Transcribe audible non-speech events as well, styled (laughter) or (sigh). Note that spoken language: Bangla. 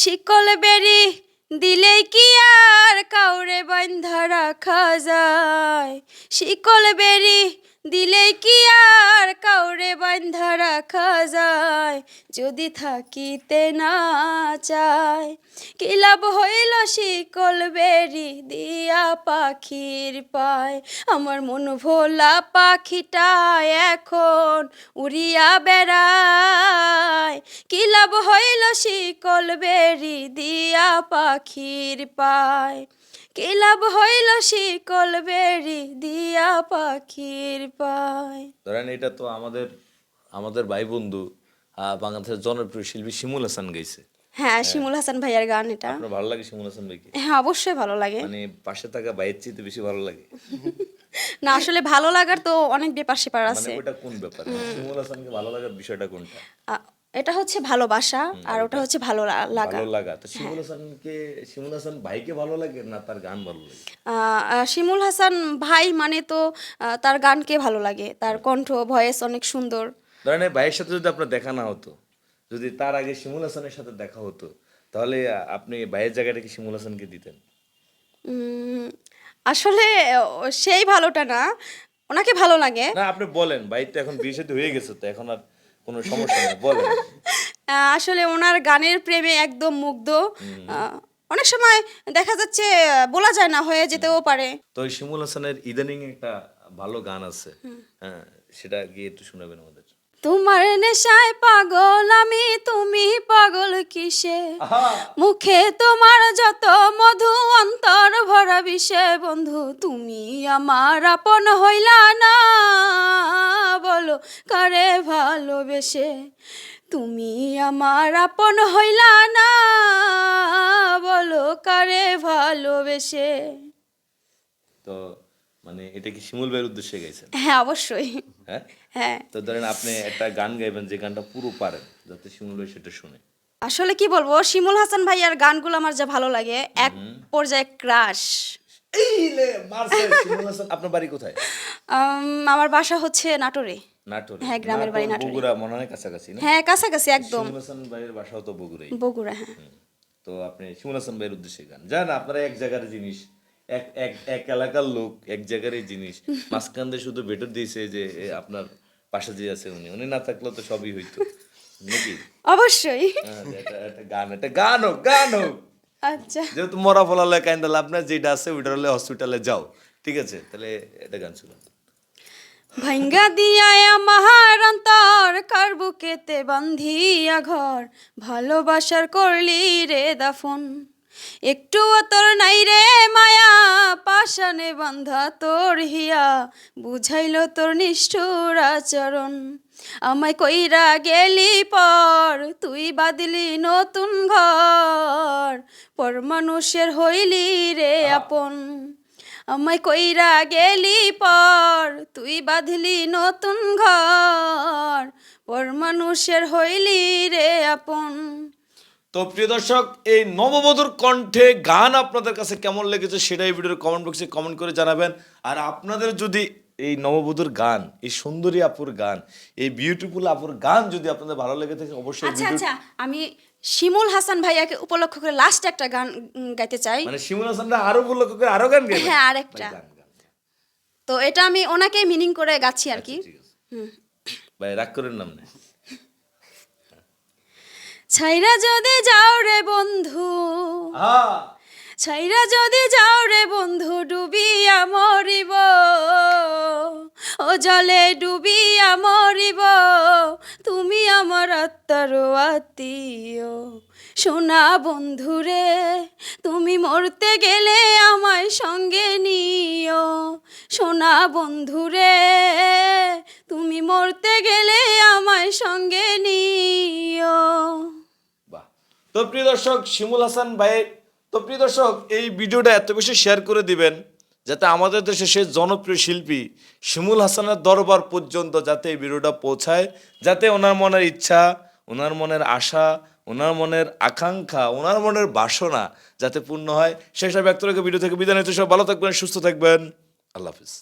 শিকল বেরি দিলেই কি আর কাউরে বন্ধা রাখা যায়? শিকল বেরি দিলেই কি আর কাউরে বন্ধা রাখা যায়? যদি থাকিতে না চায়, কি লাভ হইল শিকল বেরি দিয়া পাখির পায়? আমার মন ভোলা পাখিটা এখন উড়িয়া বেড়ায়। লাভ হইল শিকল বেরি দিয়া পাখির পায়। কি লাভ হইল শিকল বেরি দিয়া পাখির পায়। ধরেন এটা তো আমাদের আমাদের ভাই বন্ধু বাংলাদেশের জনপ্রিয় শিল্পী শিমুল হাসান গাইছে। হ্যাঁ শিমুল হাসান ভাইয়ার গান এটা। আপনার ভালো লাগে শিমুল হাসান ভাইকে? হ্যাঁ অবশ্যই ভালো লাগে। মানে পাশে থাকা ভাইয়ের চেয়ে বেশি ভালো লাগে। (laughs) না আসলে ভালো লাগার তো অনেক ব্যাপার সেপার মানে আছে। ওটা কোন ব্যাপার? শিমুল হাসানকে ভালো লাগার বিষয়টা কোনটা? এটা হচ্ছে ভালোবাসা আর ওটা হচ্ছে ভালো লাগা ভালো লাগা। তো শিমুল হাসানকে শিমুল হাসান ভাইকে ভালো লাগে না তার গান ভালো লাগে? শিমুল হাসান ভাই মানে তো তার গানকে ভালো লাগে। তার কণ্ঠ ভয়েস অনেক সুন্দর। ধরেন ভাইয়ের সাথে যদি আপনার দেখা না হতো যদি তার আগে শিমুল হাসানের সাথে দেখা হতো তাহলে আপনি ভাইয়ের জায়গাটা কি শিমুল হাসানকে দিতেন? আসলে সেই ভালোটা না। ওনাকে ভালো লাগে। না আপনি বলেন ভাই তো এখন বিয়ে সাথে হয়ে গেছে তো এখন আর কোনো সমস্যা নেই বলেন। (laughs) আসলে ওনার গানের প্রেমে একদম মুগ্ধ। অনেক সময় দেখা যাচ্ছে বলা যায় না হয়ে যেতেও পারে। তো শিমুল হাসানের ইদানিং একটা ভালো গান আছে। হ্যাঁ সেটা গিয়ে একটু শুনাবেন আমাদের। তোমার নেশায় পাগল আমি তুমি পাগল কিসে? মুখে তোমার যত মধু অন্তর ভরা বিষে বন্ধু তুমি আমার আপন হইলা না বলো কারে ভালোবেসে? তুমি আমার আপন হইলা না বলো কারে ভালোবেসে? তো মানে এটা কি শিমুল ভাইয়ের উদ্দেশ্যে গাইছেন? হ্যাঁ অবশ্যই। হ্যাঁ? হ্যাঁ। তো ধরেন আপনি একটা গান গাইবেন যে গানটা পুরো পারেন যাতে শিমুল ভাই সেটা শুনে। আসলে কি বলব শিমুল হাসান ভাইয়ার গানগুলো আমার যা ভালো লাগে এক পর্যায়ে ক্রাশ। (laughs) আপনার বাড়ি কোথায়? আমার বাসা হচ্ছে নাটোরে। নাটোরে। হ্যাঁ, গ্রামের বাড়ি নাটোর, নাটোরে। বগুড়া মনে হয় কাছাকাছি না? হ্যাঁ কাছাকাছি একদম। শিমুল হাসান ভাইয়ের বাসাও তো বগুড়াই। বগুড়া হ্যাঁ। তো আপনি শিমুল হাসান ভাইয়ের উদ্দেশ্যে গান। জান আপনারা এক জায়গার জিনিস এক এক এক এলাকার লোক এক জায়গার জিনিস। মাঝখান দিয়ে শুধু বেটর দিয়েছে যে আপনার পাশে যে আছে উনি। উনি না থাকলেও তো সবই হইতো। নাকি? অবশ্যই। হ্যাঁ, একটা একটা গান একটা গান হোক গান হোক। আচ্ছা। যেহেতু মরা ফলালে যেটা আছে ওইটা হলে হসপিটালে যাও। ঠিক আছে? তাহলে এটা গান শুনুন। ভাঙ্গা দিয়া আমার অন্তর কার বুকেতে বান্ধিয়া ঘর? ভালোবাসার করলি রে দাফন। একটুও তোর নাই রে পাশানে বান্ধা তোর হিয়া বুঝাইল তোর নিষ্ঠুর আচরণ। আমায় কইরা গেলি পর তুই বাদিলি নতুন ঘর। পর মানুষের হইলি রে আপন। আমায় কইরা গেলি পর তুই বাঁধলি নতুন ঘর। পর মানুষের হইলি রে আপন। তো প্রিয় দর্শক এই নববধূর কণ্ঠে গান আপনাদের কাছে কেমন লেগেছে সেটাই ভিডিওর কমেন্ট বক্সে কমেন্ট করে জানাবেন। আর আপনাদের যদি এই নববধূর গান এই সুন্দরী আপুর গান এই বিউটিফুল আপুর গান যদি আপনাদের ভালো লেগে থাকে অবশ্যই আচ্ছা আচ্ছা আমি শিমুল হাসান ভাইয়াকে উপলক্ষ করে লাস্ট একটা গান গাইতে চাই। মানে শিমুল হাসানরা আরও বলল করে আরও গান গাইবেন হ্যাঁ আরেকটা। তো এটা আমি ওনাকে মিনিং করে গাচ্ছি আর কি। ঠিক ভাই রাগ করেন নাম নেই ছাইরা যদি যাও রে বন্ধু ছাইরা যদি যাও রে বন্ধু ডুবিয়া মরিব। ও জলে ডুবিয়া মরিব তুমি আমার আত্মার আত্মীয়। সোনা বন্ধুরে তুমি মরতে গেলে আমায় সঙ্গে নিও। সোনা বন্ধুরে তুমি মরতে গেলে আমায় সঙ্গে নিও। তো প্রিয় দর্শক, শিমুল হাসান ভাই, তো প্রিয় দর্শক, এই ভিডিওটা এত বেশি শেয়ার করে দিবেন যাতে আমাদের দেশে সে জনপ্রিয় শিল্পী শিমুল হাসানের দরবার পর্যন্ত যাতে এই ভিডিওটা পৌঁছায়, যাতে ওনার মনের ইচ্ছা, ওনার মনের আশা, ওনার মনের আকাঙ্ক্ষা, ওনার মনের বাসনা যাতে পূর্ণ হয়। সেসব ব্যক্ত ভিডিও থেকে বিদায় নিতে সব ভালো থাকবেন, সুস্থ থাকবেন। আল্লাহ হাফিজ।